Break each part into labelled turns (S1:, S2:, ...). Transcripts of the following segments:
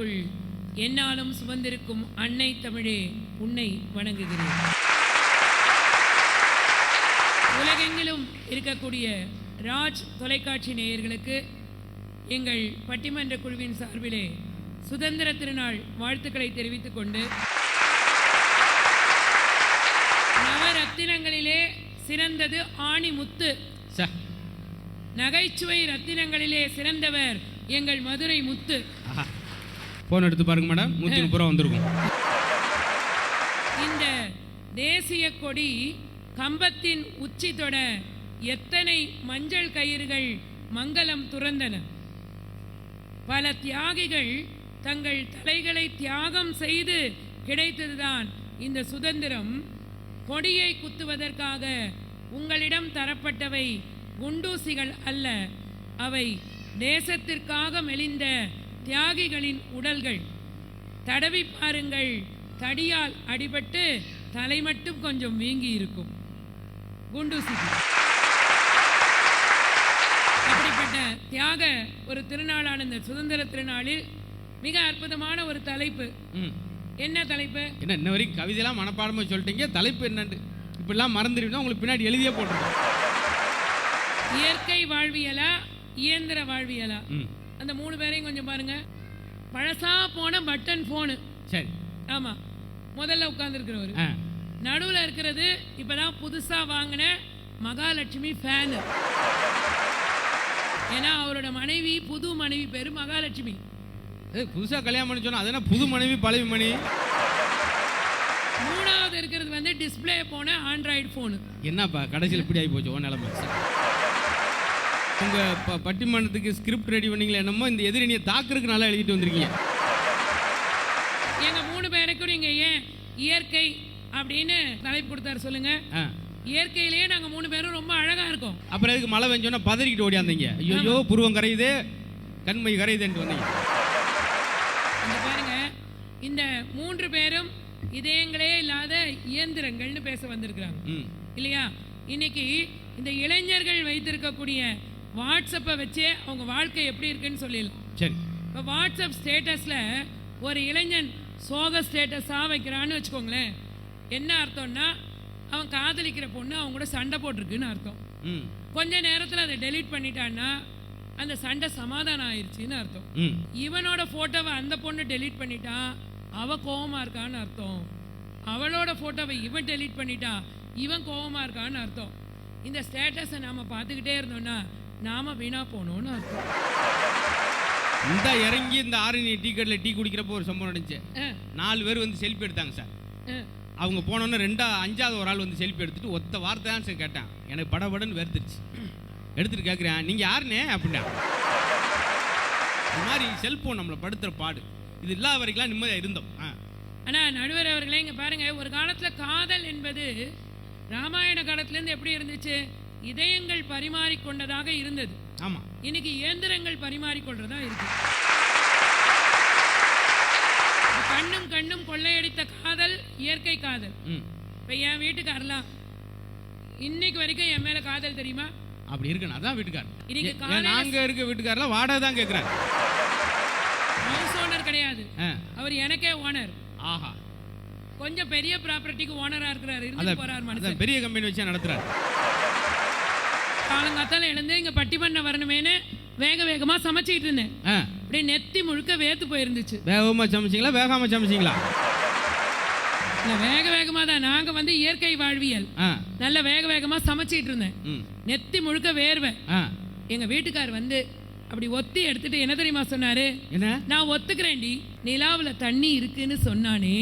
S1: எனக்குள் என்னாலும் சுமந்திருக்கும் அன்னை தமிழே உன்னை வணங்குகிறேன். உலகெங்கிலும் இருக்கக்கூடிய ராஜ் தொலைக்காட்சி நேயர்களுக்கு எங்கள் பட்டிமன்ற குழுவின் சார்பிலே சுதந்திர திருநாள் வாழ்த்துக்களை தெரிவித்துக் கொண்டு நவரத்தினங்களிலே சிறந்தது ஆணி முத்து
S2: ச.
S1: நகைச்சுவை ரத்தினங்களிலே சிறந்தவர் எங்கள் மதுரை முத்து.
S2: ஃபோன் எடுத்து பாருங்க மேடம் நூற்றி முப்பது ரூபா வந்திருக்கும்.
S1: இந்த தேசிய கொடி கம்பத்தின் உச்சி தொட எத்தனை மஞ்சள் கயிறுகள் மங்களம் துறந்தன? பல தியாகிகள் தங்கள் தலைகளை தியாகம் செய்து கிடைத்ததுதான் இந்த சுதந்திரம். கொடியை குத்துவதற்காக உங்களிடம் தரப்பட்டவை குண்டூசிகள் அல்ல அவை தேசத்திற்காக மெலிந்த தியாகிகளின் உடல்கள். தடவி பாருங்கள். தடியால் அடிபட்டு தலை மட்டும் கொஞ்சம் வீங்கி இருக்கும். குண்டூசி அப்படிப்பட்ட தியாக ஒரு திருநாளான இந்த சுதந்திர திருநாளில் மிக அற்புதமான ஒரு தலைப்பு. என்ன தலைப்பு?
S2: என்ன இன்ன வரைக்கும் கவிதையெல்லாம் மனப்பாடமாக சொல்லிட்டீங்க. தலைப்பு என்னண்டு? இப்படிலாம் மறந்துடுவீங்கன்னா உங்களுக்கு பின்னாடி எழுதியே போட்டுருக்கோம்
S1: இயற்கை வாழ்வியலா இயந்திர வாழ்வியலா? அந்த மூணு பேரையும் கொஞ்சம் பாருங்க. பழசா போன பட்டன் ஃபோனு
S2: சரி.
S1: ஆமா. முதல்ல உட்கார்ந்துருக்கிறவர்.
S2: ஆ.
S1: நடுவில் இருக்கிறது இப்பதான் புதுசா வாங்கின மகாலட்சுமி ஃபேனு ஏன்னா அவரோட மனைவி புது மனைவி பேரு மகாலட்சுமி.
S2: புதுசாக கல்யாணம் பண்ணி சொன்னா அது என்ன புது மனைவி பழைய மணி?
S1: மூணாவது இருக்கிறது வந்து டிஸ்ப்ளே போன ஆண்ட்ராய்டு ஃபோனு
S2: என்னப்பா கடைசியில் இப்படி ஆகி போச்சு ஓ நிலமை. உங்கள் ப பட்டிமன்றத்துக்கு ஸ்கிரிப்ட் ரெடி பண்ணீங்களா என்னமோ இந்த எதிரணியை தாக்குறதுக்கு நல்லா எழுதிட்டு வந்திருக்கீங்க.
S1: எங்க மூணு பேருக்கும் நீங்க ஏன் இயற்கை அப்படின்னு தலைப்பு கொடுத்தாரு சொல்லுங்க. இயற்கையிலேயே நாங்க மூணு பேரும் ரொம்ப அழகா இருக்கோம்.
S2: அப்புறம் எதுக்கு மழை பெஞ்சோன்னா பதறிக்கிட்டு ஓடியாந்தீங்க. ஐயோ புருவம் கரையுது கண்மை கரையுதுன்ட்டு வந்தீங்க.
S1: இங்க பாருங்க இந்த மூன்று பேரும் இதயங்களே இல்லாத இயந்திரங்கள்னு பேச வந்திருக்கிறாங்க. இல்லையா? இன்னைக்கு இந்த இளைஞர்கள் வைத்திருக்கக்கூடிய வாட்ஸ்அப்பை வச்சே அவங்க வாழ்க்கை எப்படி இருக்குன்னு சொல்லிடலாம்.
S2: சரி.
S1: இப்போ வாட்ஸ்அப் ஸ்டேட்டஸில் ஒரு இளைஞன் சோக ஸ்டேட்டஸாக வைக்கிறான்னு வச்சுக்கோங்களேன். என்ன அர்த்தம்னா அவன் காதலிக்கிற பொண்ணு அவங்க கூட சண்டை போட்டிருக்குன்னு அர்த்தம். கொஞ்ச நேரத்தில் அதை டெலீட் பண்ணிட்டான்னா அந்த சண்டை சமாதானம் ஆயிடுச்சுன்னு அர்த்தம். இவனோட ஃபோட்டோவை அந்த பொண்ணு டெலீட் பண்ணிட்டா அவ கோவமா இருக்கான்னு அர்த்தம். அவளோட ஃபோட்டோவை இவன் டெலீட் பண்ணிட்டா இவன் கோவமா இருக்கான்னு அர்த்தம். இந்த ஸ்டேட்டஸை நாம பார்த்துக்கிட்டே இருந்தோம்னா நாம வீணா போனோம்னு அர்த்தம்.
S2: இந்த இறங்கி இந்த ஆரணி டீ கடையில் டீ குடிக்கிறப்போ ஒரு சம்பவம் நடந்துச்சு. நாலு பேர் வந்து செல்ஃபி எடுத்தாங்க சார். அவங்க போனோன்னே ரெண்டா அஞ்சாவது ஒரு ஆள் வந்து செல்ஃபி எடுத்துட்டு ஒத்த வார்த்தை தான் சார் கேட்டேன். எனக்கு படபடன்னு வெறுத்துருச்சு எடுத்துட்டு கேட்குறேன் நீங்கள் யாருண்ணே அப்படின்னா. இது மாதிரி செல்ஃபோன் நம்மளை படுத்துகிற பாடு. இது இல்லாத வரைக்கும்லாம் நிம்மதியாக இருந்தோம். ஆ.
S1: ஆனா நடுவர் அவர்களே இங்க பாருங்க ஒரு காலத்துல காதல் என்பது ராமாயண காலத்துல இருந்து எப்படி இருந்துச்சு? இதயங்கள் பரிமாறிக்கொண்டதாக இருந்தது.
S2: ஆமாம்
S1: இன்னைக்கு இயந்திரங்கள் பரிமாறிக்கொள்றதா இருக்கு. கண்ணும் கண்ணும் கொள்ளையடித்த காதல் இயற்கை காதல். இப்ப என் வீட்டுக்காரலாம் இன்னைக்கு வரைக்கும் என் மேல காதல் தெரியுமா?
S2: அப்படி இருக்கணும். அதான் வீட்டுக்காரர்.
S1: இன்னைக்கு
S2: நாங்க இருக்க வீட்டுக்காரெல்லாம் வாடகை தான் கேட்குறாரு
S1: ஹவுஸ் ஓனர் கிடையாது. அவர் எனக்கே ஓனர்.
S2: ஆஹா.
S1: கொஞ்சம் பெரிய ப்ராப்பர்ட்டிக்கு ஓனரா இருக்கிறாரு. இருந்து போறார்
S2: பெரிய கம்பெனி வச்சு நடத்துறாரு.
S1: காலங்காத்தால எழுந்து இங்க பட்டிமன்றம் வரணுமேனு வேக வேகமா சமைச்சிட்டு இருந்தேன். அப்படியே நெத்தி முழுக்க வேத்து போயிருந்துச்சு.
S2: வேகமாக சமைச்சிங்களா? வேகாமல் சமைச்சிங்களா?
S1: இல்ல வேக வேகமா தான். நாங்க வந்து இயற்கை வாழ்வியல். நல்ல வேக வேகமா சமைச்சிட்டு இருந்தேன். நெத்தி முழுக்க வேர்வை எங்க வீட்டுக்கார் வந்து அப்படி ஒத்தி எடுத்துட்டு என்ன தெரியுமா சொன்னாரு?
S2: என்ன?
S1: நான் ஒத்துக்கிறேன்டி. நிலாவுல தண்ணி இருக்குன்னு சொன்னானே.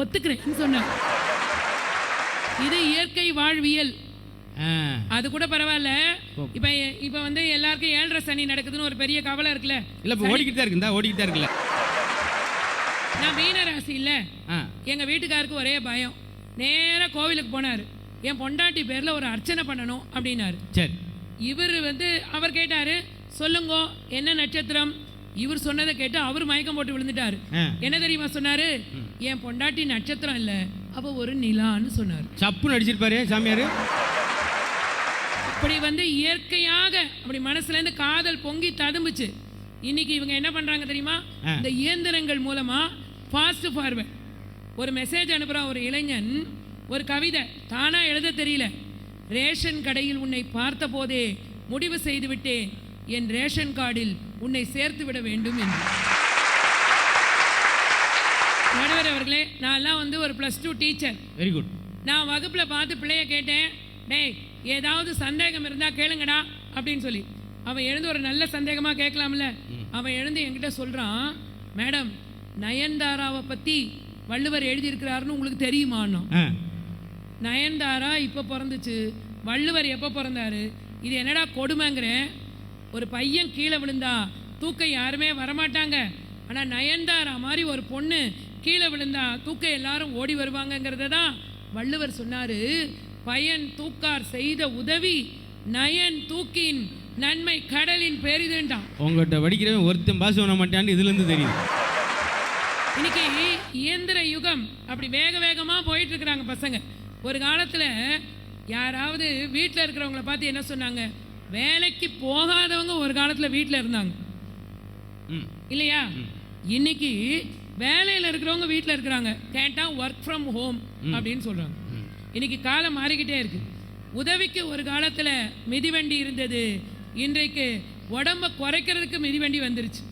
S1: ஒத்துக்கிறேன்னு சொன்னான். இது இயற்கை வாழ்வியல். அது கூட பரவாயில்ல. இப்ப இப்ப வந்து எல்லாருக்கும் ஏழரை சனி நடக்குதுன்னு ஒரு பெரிய கவலை இருக்குல்ல.
S2: இல்லை இப்போ ஓடிக்கிட்டு தான் இருக்குந்தா ஓடிக்கிட்டு தான் இருக்குல்ல.
S1: நான் மீன ராசி இல்ல எங்க வீட்டுக்காருக்கு ஒரே பயம். நேரா கோவிலுக்கு போனாரு. என் பொண்டாட்டி பேர்ல ஒரு அர்ச்சனை பண்ணணும் அப்படின்னாரு.
S2: சரி.
S1: இவர் வந்து அவர் கேட்டாரு சொல்லுங்க என்ன நட்சத்திரம்? இவர் சொன்னதை கேட்டு அவர் மயக்கம் போட்டு விழுந்துட்டாரு. என்ன தெரியுமா சொன்னாரு? என் பொண்டாட்டி நட்சத்திரம் இல்ல. அவ ஒரு நிலான்னு சொன்னாரு.
S2: சப்புன்னு அடிச்சிருப்பாரு சாமியார்.
S1: அப்படி வந்து இயற்கையாக அப்படி மனசுல இருந்து காதல் பொங்கி ததும்புச்சு. இன்னைக்கு இவங்க என்ன பண்றாங்க தெரியுமா. இந்த இயந்திரங்கள் மூலமா ஃபாஸ்ட் ஃபார்வர்ட் ஒரு மெசேஜ் அனுப்புறான் ஒரு இளைஞன் ஒரு கவிதை தானா எழுத தெரியல. ரேஷன் கடையில் உன்னை பார்த்தபோதே முடிவு செய்து விட்டேன். என் ரேஷன் கார்டில் உன்னை சேர்த்து விட வேண்டும் என்று. நடுவர் அவர்களே நான்லாம் வந்து ஒரு plus two teacher
S2: very good
S1: நான் வகுப்பில் பார்த்து பிள்ளைய கேட்டேன் டேய் ஏதாவது சந்தேகம் இருந்தால் கேளுங்கடா அப்படின்னு சொல்லி. அவன் எழுந்து ஒரு நல்ல சந்தேகமாக கேட்கலாம்ல. அவன் எழுந்து என்கிட்ட சொல்கிறான் மேடம் நயன்தாராவை பற்றி வள்ளுவர் எழுதியிருக்கிறாருன்னு உங்களுக்கு தெரியுமான்னோம்
S2: ஆ.
S1: நயன்தாரா இப்போ பிறந்துச்சு வள்ளுவர் எப்போ பிறந்தாரு இது என்னடா கொடுமைங்கிறேன் ஒரு பையன் கீழே விழுந்தா தூக்க யாருமே வரமாட்டாங்க. ஆனால் நயன்தாரா மாதிரி ஒரு பொண்ணு கீழே விழுந்தா தூக்க எல்லாரும் ஓடி வருவாங்கங்கிறத தான் வள்ளுவர் சொன்னாரு. பையன் தூக்கார் செய்த உதவி நயன் தூக்கின் நன்மை கடலின் பெரிதுண்டான்
S2: உங்கள்கிட்ட படிக்கிறவன் ஒருத்தன் பாஸ் பண்ண மாட்டான்னு இதுலேருந்து தெரியுது.
S1: இன்னைக்கு இயந்திர யுகம் அப்படி வேக வேகமா போயிட்டு இருக்கிறாங்க பசங்க. ஒரு காலத்துல யாராவது வீட்டில் இருக்கிறவங்கள பார்த்து என்ன சொன்னாங்க? வேலைக்கு போகாதவங்க ஒரு காலத்துல வீட்டில் இருந்தாங்க. இல்லையா? இன்னைக்கு வேலையில் இருக்கிறவங்க வீட்டில் இருக்கிறாங்க. கேட்டா ஒர்க் ஃப்ரம் ஹோம் அப்படின்னு சொல்றாங்க. இன்னைக்கு காலம் மாறிக்கிட்டே இருக்கு. உதவிக்கு ஒரு காலத்துல மிதிவண்டி இருந்தது. இன்றைக்கு உடம்ப குறைக்கிறதுக்கு மிதிவண்டி வந்துருச்சு.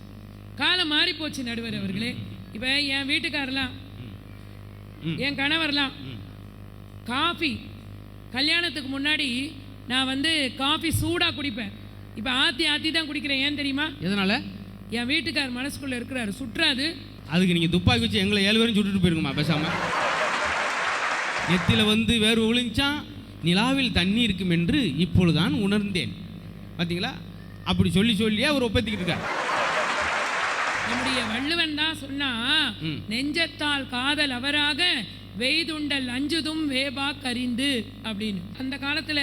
S1: காலம் மாறி போச்சு நடுவர் அவர்களே. இப்போ என் வீட்டுக்காரெல்லாம்
S2: ம்.
S1: என் கணவர்லாம் காஃபி கல்யாணத்துக்கு முன்னாடி நான் வந்து காஃபி சூடாக குடிப்பேன். இப்போ ஆற்றி ஆற்றி தான் குடிக்கிறேன். ஏன் தெரியுமா?
S2: எதனால்?
S1: என் வீட்டுக்கார் மனசுக்குள்ளே இருக்கிறாரு. சுற்றாது.
S2: அதுக்கு நீங்கள் துப்பாக்கி வச்சு எங்களை ஏழு பேரும் சுட்டுட்டு போயிருக்குமா பேசாமல் நெத்தியில் வந்து வேறு ஒளிஞ்சான் நிலாவில் தண்ணி இருக்கும் என்று இப்பொழுதுதான் உணர்ந்தேன். பார்த்தீங்களா அப்படி சொல்லி சொல்லியே அவர் ஒப்பத்திக்கிட்டு இருக்கார்.
S1: நம்முடைய வள்ளுவன் தான் சொன்னா. நெஞ்சத்தால் காதல் அவராக வெய்துண்டல் அஞ்சுதும் வேபா கரிந்து அப்படின்னு. அந்த காலத்துல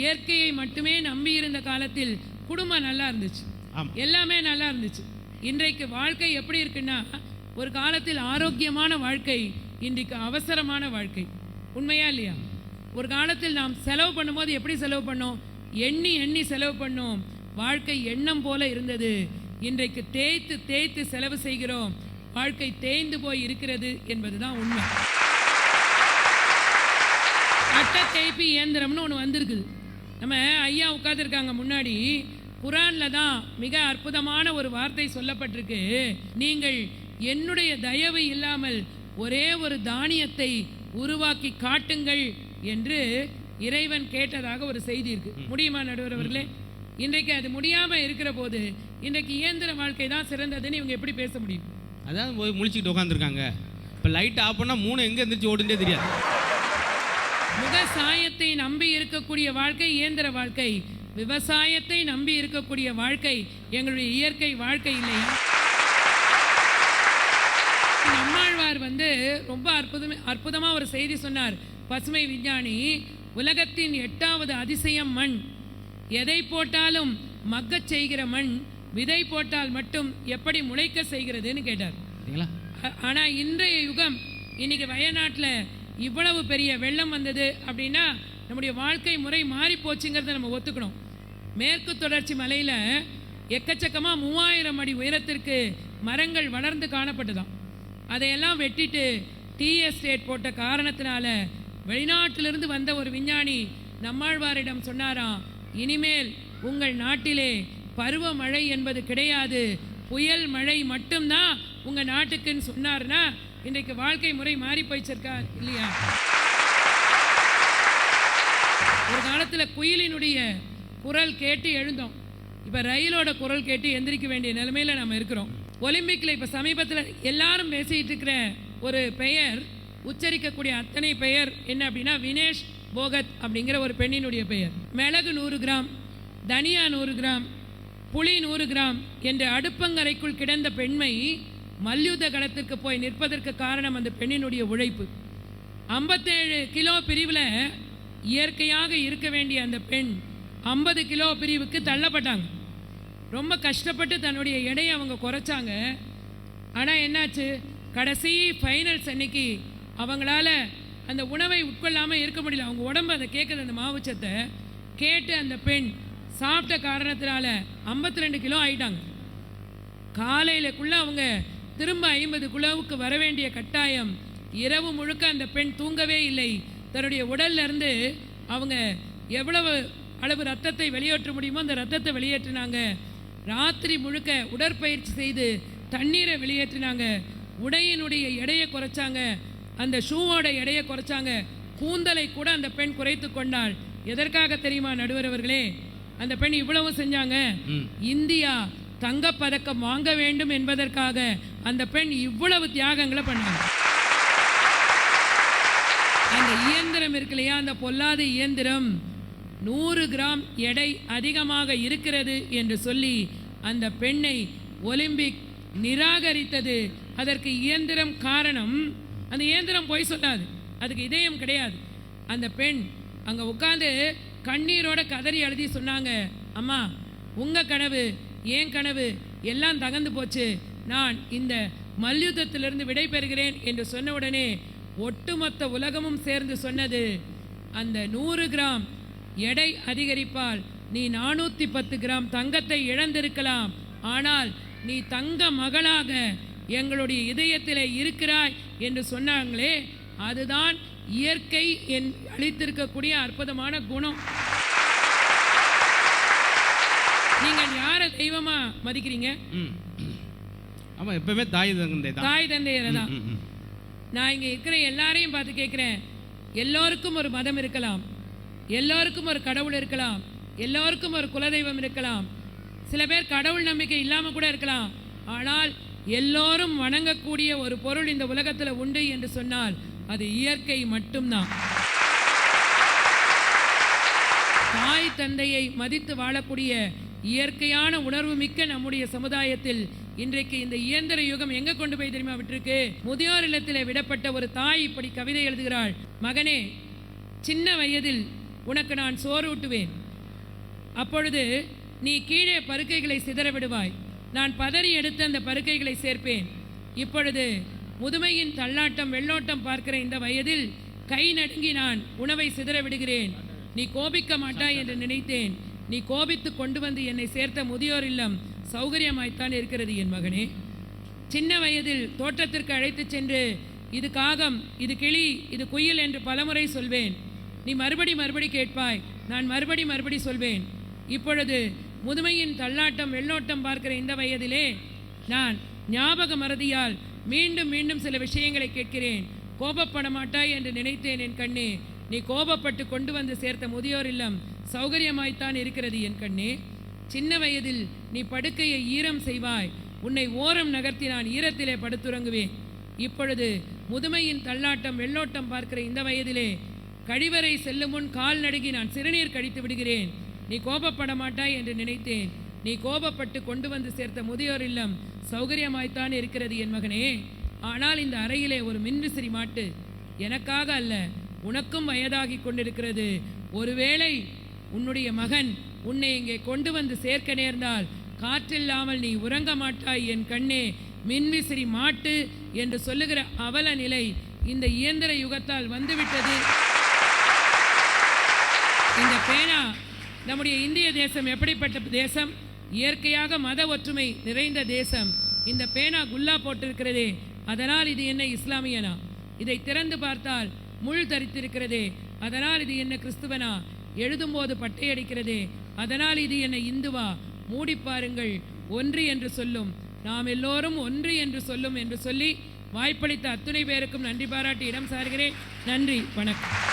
S1: இயற்கையை மட்டுமே நம்பி இருந்த காலத்தில் குடும்பம் நல்லா இருந்துச்சு. எல்லாமே நல்லா இருந்துச்சு. இன்றைக்கு வாழ்க்கை எப்படி இருக்குன்னா ஒரு காலத்தில் ஆரோக்கியமான வாழ்க்கை இன்றைக்கு அவசரமான வாழ்க்கை. உண்மையா இல்லையா? ஒரு காலத்தில் நாம் செலவு பண்ணும்போது எப்படி செலவு பண்ணோம்? எண்ணி எண்ணி செலவு பண்ணோம். வாழ்க்கை எண்ணம் போல இருந்தது. இன்றைக்கு தேய்த்து தேய்த்து செலவு செய்கிறோம். வாழ்க்கை தேய்ந்து போய் இருக்கிறது என்பதுதான் உண்மை. அட்டை தேய்ப்பி இயந்திரம்னு ஒன்று வந்திருக்குது. நம்ம ஐயா உட்காந்துருக்காங்க முன்னாடி. குரான்ல தான் மிக அற்புதமான ஒரு வார்த்தை சொல்லப்பட்டிருக்கு. நீங்கள் என்னுடைய தயவு இல்லாமல் ஒரே ஒரு தானியத்தை உருவாக்கி காட்டுங்கள் என்று இறைவன் கேட்டதாக ஒரு செய்தி இருக்கு. முடியுமா நடுவர் அவர்களே? இன்றைக்கு அது முடியாம இருக்கிற போது இன்றைக்கு இயந்திர வாழ்க்கை தான் சிறந்ததுன்னு இவங்க எப்படி பேச முடியும்?
S2: அதான் போய் முழிச்சுக்கிட்டு உட்காந்துருக்காங்க இப்போ லைட் ஆஃப் பண்ணால் மூணு எங்கே எந்திரிச்சு ஓடுனே தெரியாது.
S1: விவசாயத்தை நம்பி இருக்கக்கூடிய வாழ்க்கை இயந்திர வாழ்க்கை. விவசாயத்தை நம்பி இருக்கக்கூடிய வாழ்க்கை. எங்களுடைய இயற்கை வாழ்க்கை இல்லை. வந்து ரொம்ப அற்புதமே அற்புதமா ஒரு செய்தி சொன்னார். பசுமை விஞ்ஞானி உலகத்தின் எட்டாவது அதிசயம் மண். எதை போட்டாலும் மக்கச் செய்கிற மண் விதை போட்டால் மட்டும் எப்படி முளைக்க செய்கிறதுன்னு கேட்டார்.
S2: பார்த்தீங்களா
S1: ஆ- ஆனா இன்றைய யுகம் இன்னைக்கு வயநாட்டுல இவ்வளவு பெரிய வெள்ளம் வந்தது அப்படின்னா நம்முடைய வாழ்க்கை முறை மாறி போச்சுங்கிறத நம்ம ஒத்துக்கணும். மேற்கு தொடர்ச்சி மலையில எக்கச்சக்கமா மூவாயிரம் அடி உயரத்திற்கு மரங்கள் வளர்ந்து காணப்பட்டதாம். அதையெல்லாம் வெட்டிட்டு டீ எஸ்டேட் போட்ட காரணத்தினால வெளிநாட்டிலிருந்து வந்த ஒரு விஞ்ஞானி நம்மாழ்வாரிடம் சொன்னாராம் இனிமேல் உங்கள் நாட்டிலே பருவமழை என்பது கிடையாது புயல் மழை மட்டும்தான் உங்கள் நாட்டுக்குன்னு சொன்னார்னா இன்றைக்கு வாழ்க்கை முறை மாறி போயிச்சிருக்கா இல்லையா? ஒரு காலத்தில் குயிலினுடைய குரல் கேட்டு எழுந்தோம். இப்போ ரயிலோட குரல் கேட்டு எந்திரிக்க வேண்டிய நிலைமையில் நம்ம இருக்கிறோம். ஒலிம்பிக்கில் இப்போ சமீபத்தில் எல்லாரும் பேசிக்கிட்டு இருக்கிற ஒரு பெயர் உச்சரிக்கக்கூடிய அத்தனை பெயர் என்ன அப்படின்னா வினேஷ் போகத் அப்படிங்கிற ஒரு பெண்ணினுடைய பெயர். மிளகு நூறு கிராம் தனியா நூறு கிராம் புளி நூறு கிராம் என்ற அடுப்பங்கரைக்குள் கிடந்த பெண்மை மல்யுத்த களத்திற்கு போய் நிற்பதற்கு காரணம் அந்த பெண்ணினுடைய உழைப்பு. ஐம்பத்தேழு கிலோ பிரிவில் இயற்கையாக இருக்க வேண்டிய அந்த பெண் ஐம்பது கிலோ பிரிவுக்கு தள்ளப்பட்டாங்க. ரொம்ப கஷ்டப்பட்டு தன்னுடைய எடையை அவங்க குறைச்சாங்க. ஆனால் என்னாச்சு? கடைசி ஃபைனல்ஸ் அன்னைக்கு அவங்களால அந்த உணவை உட்கொள்ளாமல் இருக்க முடியல. அவங்க உடம்பு அதை கேட்குது அந்த மாவுச்சத்தை கேட்டு அந்த பெண் சாப்பிட்ட காரணத்தினால 52 ரெண்டு கிலோ ஆயிட்டாங்க. காலையிலக்குள்ள அவங்க திரும்ப ஐம்பது கிலோவுக்கு வர வேண்டிய கட்டாயம். இரவு முழுக்க அந்த பெண் தூங்கவே இல்லை. தன்னுடைய உடல்ல இருந்து அவங்க எவ்வளவு அளவு ரத்தத்தை வெளியேற்ற முடியுமோ அந்த ரத்தத்தை வெளியேற்றினாங்க. ராத்திரி முழுக்க உடற்பயிற்சி செய்து தண்ணீரை வெளியேற்றினாங்க. உடையினுடைய எடையை குறைச்சாங்க. அந்த ஷூவோட எடையை குறைச்சாங்க. கூந்தலை கூட அந்த பெண் குறைத்து கொண்டாள். எதற்காக தெரியுமா நடுவர் அவர்களே? அந்த பெண் இவ்வளவு செஞ்சாங்க. இந்தியா தங்கப்பதக்கம் வாங்க வேண்டும் என்பதற்காக அந்த பெண் இவ்வளவு தியாகங்களை பண்ணாங்க அந்த இயந்திரம் இருக்கு இல்லையா? அந்த பொல்லாத இயந்திரம். நூறு கிராம் எடை அதிகமாக இருக்கிறது என்று சொல்லி அந்த பெண்ணை ஒலிம்பிக் நிராகரித்தது. அதற்கு இயந்திரம் காரணம் அந்த இயந்திரம் போய் சொல்லாது. அதுக்கு இதயம் கிடையாது. அந்த பெண் அங்கே உட்காந்து கண்ணீரோட கதறி எழுதி சொன்னாங்க அம்மா உங்கள் கனவு ஏன் கனவு எல்லாம் தகந்து போச்சு. நான் இந்த மல்யுத்தத்திலிருந்து விடை பெறுகிறேன் என்று சொன்ன உடனே ஒட்டுமொத்த உலகமும் சேர்ந்து சொன்னது. அந்த நூறு கிராம் எடை அதிகரிப்பால் நீ நானூற்றி பத்து கிராம் தங்கத்தை இழந்திருக்கலாம். ஆனால் நீ தங்க மகளாக எங்களுடைய இதயத்திலே இருக்கிறாய் என்று சொன்னாங்களே அதுதான் இயற்கை என் அளித்திருக்கக்கூடிய அற்புதமான குணம். நீங்கள் யாரை தெய்வமா மதிக்கிறீங்க?
S2: ஆமாம் எப்பவுமே தாய் தந்தை
S1: தாய் தந்தையரை தான். நான் இங்கே இருக்கிற எல்லாரையும் பார்த்து கேட்குறேன். எல்லோருக்கும் ஒரு மதம் இருக்கலாம். எல்லோருக்கும் ஒரு கடவுள் இருக்கலாம். எல்லோருக்கும் ஒரு குலதெய்வம் இருக்கலாம். சில பேர் கடவுள் நம்பிக்கை இல்லாமல் கூட இருக்கலாம். ஆனால் எல்லோரும் வணங்கக்கூடிய ஒரு பொருள் இந்த உலகத்தில் உண்டு என்று சொன்னால் அது இயற்கை மட்டும்தான். தாய் தந்தையை மதித்து வாழக்கூடிய இயற்கையான உணர்வு மிக்க நம்முடைய சமுதாயத்தில் இன்றைக்கு இந்த இயந்திர யுகம் எங்க கொண்டு போய் தெரியுமா விட்டுருக்கு? முதியோர் இல்லத்தில் விடப்பட்ட ஒரு தாய் இப்படி கவிதை எழுதுகிறாள். மகனே சின்ன வயதில் உனக்கு நான் சோறு ஊட்டுவேன் அப்பொழுது நீ கீழே பருக்கைகளை சிதற விடுவாய் நான் பதறி எடுத்து அந்த பருக்கைகளை சேர்ப்பேன். இப்பொழுது முதுமையின் தள்ளாட்டம் வெள்ளோட்டம் பார்க்கிற இந்த வயதில் கை நடுங்கி நான் உணவை சிதற விடுகிறேன் நீ கோபிக்க மாட்டாய் என்று நினைத்தேன். நீ கோபித்து கொண்டு வந்து என்னை சேர்த்த முதியோர் இல்லம் சௌகரியமாய்த்தான் இருக்கிறது என் மகனே. சின்ன வயதில் தோட்டத்திற்கு அழைத்துச் சென்று இது காகம் இது கிளி இது குயில் என்று பலமுறை சொல்வேன். நீ மறுபடி மறுபடி கேட்பாய். நான் மறுபடி மறுபடி சொல்வேன். இப்பொழுது முதுமையின் தள்ளாட்டம் வெள்ளோட்டம் பார்க்கிற இந்த வயதிலே நான் ஞாபக மறதியால் மீண்டும் மீண்டும் சில விஷயங்களை கேட்கிறேன். கோபப்பட மாட்டாய் என்று நினைத்தேன் என் கண்ணே. நீ கோபப்பட்டு கொண்டு வந்து சேர்த்த முதியோர் இல்லம் சௌகரியமாய்த்தான் இருக்கிறது என் கண்ணே. சின்ன வயதில் நீ படுக்கையை ஈரம் செய்வாய். உன்னை ஓரம் நகர்த்தி நான் ஈரத்திலே படுத்துறங்குவேன். இப்பொழுது முதுமையின் தள்ளாட்டம் வெள்ளோட்டம் பார்க்கிற இந்த வயதிலே கழிவறை செல்லும் முன் கால் நடுங்கி நான் சிறுநீர் கழித்து விடுகிறேன். நீ கோபப்பட மாட்டாய் என்று நினைத்தேன். நீ கோபப்பட்டு கொண்டு வந்து சேர்த்த முதியோர் இல்லம் சௌகரியமாய்த்தான் இருக்கிறது என் மகனே. ஆனால் இந்த அறையிலே ஒரு மின்விசிறி மாட்டு. எனக்காக அல்ல உனக்கும் வயதாகி கொண்டிருக்கிறது. ஒருவேளை உன்னுடைய மகன் உன்னை இங்கே கொண்டு வந்து சேர்க்க நேர்ந்தால் காற்றில்லாமல் நீ உறங்க மாட்டாய் என் கண்ணே. மின்விசிறி மாட்டு என்று சொல்லுகிற அவல நிலை இந்த இயந்திர யுகத்தால் வந்துவிட்டது. இந்த பேனா நம்முடைய இந்திய தேசம் எப்படிப்பட்ட தேசம்? இயற்கையாக மத ஒற்றுமை நிறைந்த தேசம். இந்த பேனா குல்லா போட்டிருக்கிறதே. அதனால் இது என்ன இஸ்லாமியனா? இதை திறந்து பார்த்தால் முள் தரித்திருக்கிறதே. அதனால் இது என்ன கிறிஸ்துவனா? எழுதும்போது பட்டையடிக்கிறதே. அதனால் இது என்ன இந்துவா? மூடி பாருங்கள். ஒன்று என்று சொல்லும். நாம் எல்லோரும் ஒன்று என்று சொல்லும் என்று சொல்லி வாய்ப்பளித்த அத்துணை பேருக்கும் நன்றி பாராட்டி இடம் சார்கிறேன். நன்றி. வணக்கம்.